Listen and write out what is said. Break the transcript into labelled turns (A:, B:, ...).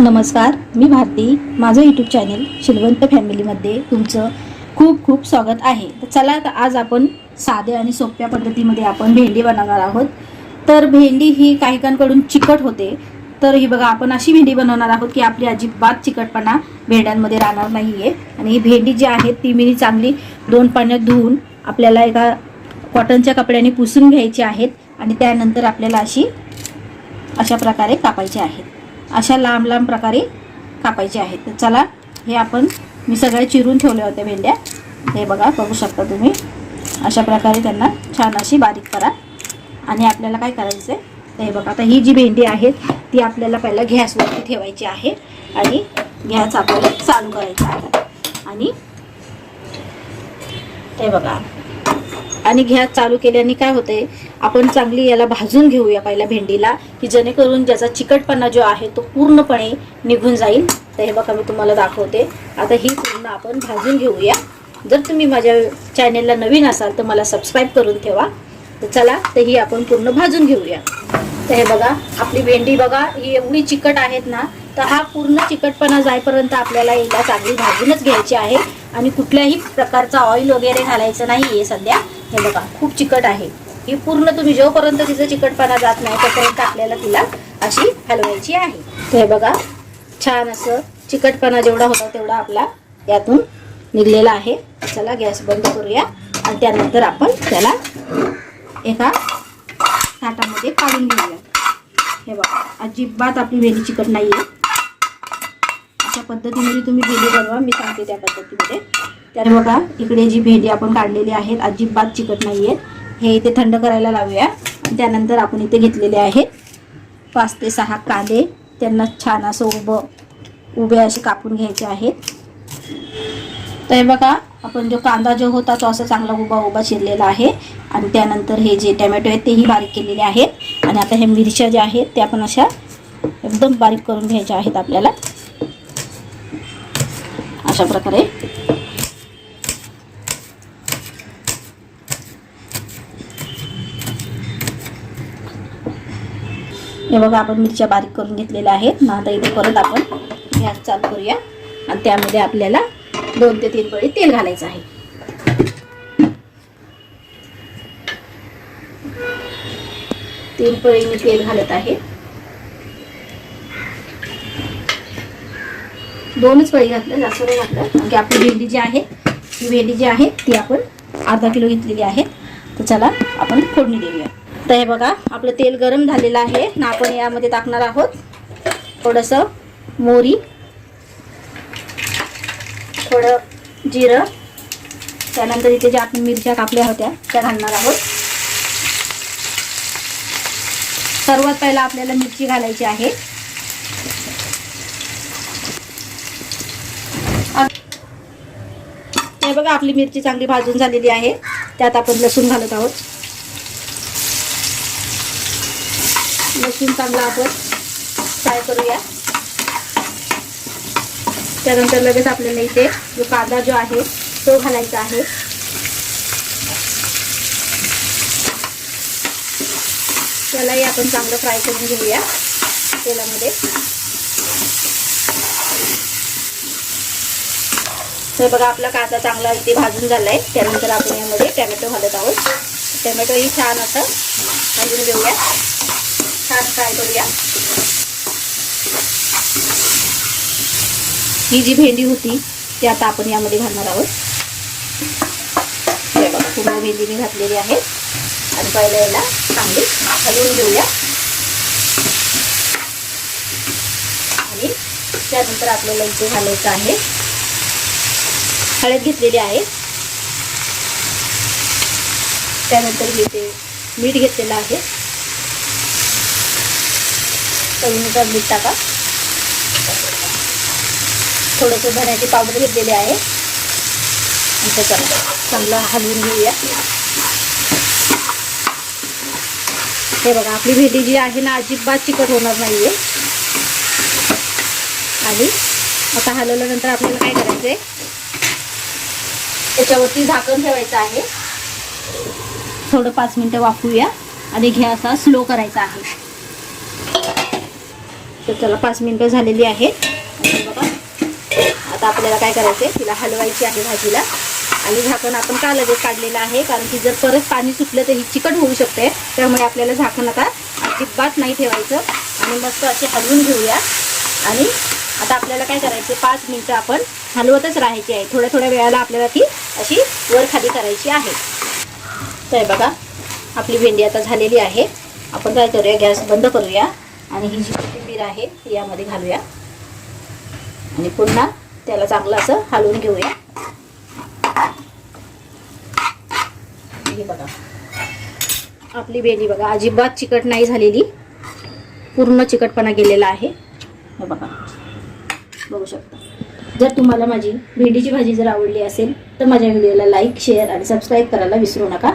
A: नमस्कार मी भारती. माझं YouTube channel Shilwant फॅमिलीमध्ये तुमचं खूप खूप स्वागत आहे. तर चला तर आज आपण साध्या आणि सोप्या पद्धतीमध्ये आपण भेंडी बनवणार आहोत. तर भेंडी ही काहीकांकडून चिकट होते. तर ही बघा आपण अशी भेंडी बनवणार आहोत की आपली अजिबात चिकटपणा भेंड्यांमध्ये राहणार नाही आहे आणि ही भेंडी जी आहे ती मी चांगली दोन पाण्यात धुवून आपल्याला एका कॉटनच्या कपड्याने पुसून घ्यायची आहेत. आणि त्यानंतर आपल्याला अशी अशा प्रकारे कापायचे आहेत. अशा लांब लांब प्रकारे कापायचे आहेत. तर चला हे आपण मी सगळ्या चिरून ठेवल्या होत्या भेंड्या. हे बघा बघू शकता तुम्ही. अशा प्रकारे त्यांना छान अशी बारीक करा. आणि आपल्याला काय करायचं आहे तर हे बघा आता ही जी भेंडी आहे ती आपल्याला पहिला गॅसवरती ठेवायची आहे. आणि गॅस आपल्याला चालू करायचा आहे. आणि हे बघा आणि घ्या चालू केल्याने काय होते आपण चांगली याला भाजून घेऊया पहिला भेंडीला की जेणेकरून ज्याचा चिकटपणा जो आहे तो पूर्णपणे निघून जाईल. तर हे बघा मी तुम्हाला दाखवते. आता ही पूर्ण आपण भाजून घेऊया. जर तुम्ही माझ्या चॅनेलला नवीन असाल तर मला सबस्क्राईब करून ठेवा. तर चला तर ही आपण पूर्ण भाजून घेऊया. तर हे बघा आपली भेंडी बघा ही एवढी चिकट आहेत ना तर हा पूर्ण चिकटपणा जाईपर्यंत आपल्याला याला चांगली भाजूनच घ्यायची आहे. आणि कुठल्याही प्रकारचा ऑइल वगैरे घालायचं नाही आहे सध्या. हे बघा खूप चिकट आहे. ही पूर्ण तुम्ही जोपर्यंत तिचं चिकटपणा जात नाही तोपर्यंत आपल्याला तिला अशी हलवायची आहे. तर हे बघा छान असं चिकटपणा जेवढा होता तेवढा आपला यातून निघलेला आहे. चला गॅस बंद करूया आणि त्यानंतर आपण त्याला एका ताटामध्ये काढून घेऊया. हे बघा अजिबात आपली वेली चिकट नाही आहे अशा पद्धतीमध्ये तुम्ही वेली बनवा. मी सांगते त्या पद्धतीमध्ये. तर बघा इकडे जी भेंडी आपण काढलेली आहेत अजिबात चिकट नाही आहेत हे इथे थंड करायला लावूया. त्यानंतर आपण इथे घेतलेले आहेत पाच ते सहा कांदे. त्यांना छान असं उभं उभे असे कापून घ्यायचे आहेत. तर बघा आपण जो कांदा जो होता तो असा चांगला उभा उभा चिरलेला आहे. आणि त्यानंतर हे जे टमॅटो आहेत तेही बारीक केलेले आहेत. आणि आता हे मिरच्या ज्या आहेत त्या पण अशा एकदम बारीक करून घ्यायच्या आहेत आपल्याला. अशा प्रकारे. हे बघा आपण मिरच्या बारीक करून घेतलेल्या आहेत. ना आता इथे परत आपण गॅस चालू करूया. आणि त्यामध्ये आपल्याला दोन ते तीन पळी तेल घालायचं आहे. तीन पळी मी तेल घालत आहे. दोनच पळी घातलं जास्त नाही घातलं कारण की आपली भेंडी जी आहे ही भेंडी जी आहे ती आपण अर्धा किलो घेतलेली आहे. तर चला आपण फोडणी देऊया. तर हे बघा आपलं तेल गरम झालेलं आहे. ना आपण यामध्ये टाकणार आहोत थोडंसं मोरी थोडं जिरं. त्यानंतर इथे ज्या आपण मिरच्या कापल्या होत्या त्या घालणार आहोत. सर्वात पहिला आपल्याला मिरची घालायची आहे. हे बघा आपली मिरची चांगली भाजून झालेली आहे. त्यात आपण लसूण घालत आहोत. लसूण चांगला आपण फ्राय करूया. त्यानंतर लगेच आपल्याला इथे जो कांदा जो आहे तो घालायचा आहे. त्यालाही आपण चांगलं फ्राय करून घेऊया तेलामध्ये. तर बघा आपला कांदा चांगला इथे भाजून झाला आहे त्यानंतर आपण यामध्ये टॅमॅटो घालत आहोत. टॅमॅटोही छान असं भाजून घेऊया. छान फ्राय करूया. ही जी भेंडी होती ती आता आपण यामध्ये घालणार आहोत. बघा पूर्ण भेंडी मी घातलेली आहे. आणि पहिल्या याला चांगली हलवून घेऊया. आणि त्यानंतर आपल्याला इथे घालायचं आहे. हळद घेतलेली आहे. त्यानंतर इथे मीठ घेतलेलं आहे चवीनुसार मीठ टाका. थोडंसं धण्याची पावडर घेतलेली आहे. आणि चांगलं हलवून घेऊया. हे बघा आपली भेंडी जी आहे ना अजिबात चिकट होणार नाही आहे आणि आता हलवल्यानंतर आपल्याला काय करायचं आहे त्याच्यावरती झाकण ठेवायचं आहे. थोडं पाच मिनटं वाफूया आणि घ्या असा स्लो करायचा आहे. तर त्याला पाच मिनटं झालेली आहेत. बघा. आता आपल्याला काय करायचं आहे तिला हलवायची आहे भाजीला. आणि झाकण आपण का लगेच काढलेलं आहे? कारण की जर परत पाणी सुटलं तर ही चिकट होऊ शकते. त्यामुळे आपल्याला झाकण आता अजिबात नाही ठेवायचं. आणि मस्त असे हलवून घेऊया. आणि आता आपल्याला काय करायचं पाच मिनटं आपण हलवतच राहायची आहे. थोड्या थोड्या वेळाला आपल्याला ती अशी वर खाली करायची आहे. तर बघा आपली भेंडी आता झालेली आहे. आपण काय करूया? गॅस बंद करूया. आणि ही जी कोथिंबीर आहे ती यामध्ये घालूया. आणि पुन्हा त्याला चांगलं असं हलवून घेऊया. हे बघा. आपली बेली बघा अजिबात चिकट नाही झालेली. पूर्ण चिकटपणा गेलेला आहे. हे बघा. बघू शकता. जर तुम्हाला माझी भेंडीची भाजी जर आवडली असेल तर माझ्या व्हिडिओला लाईक शेअर आणि सबस्क्राईब करायला विसरू नका.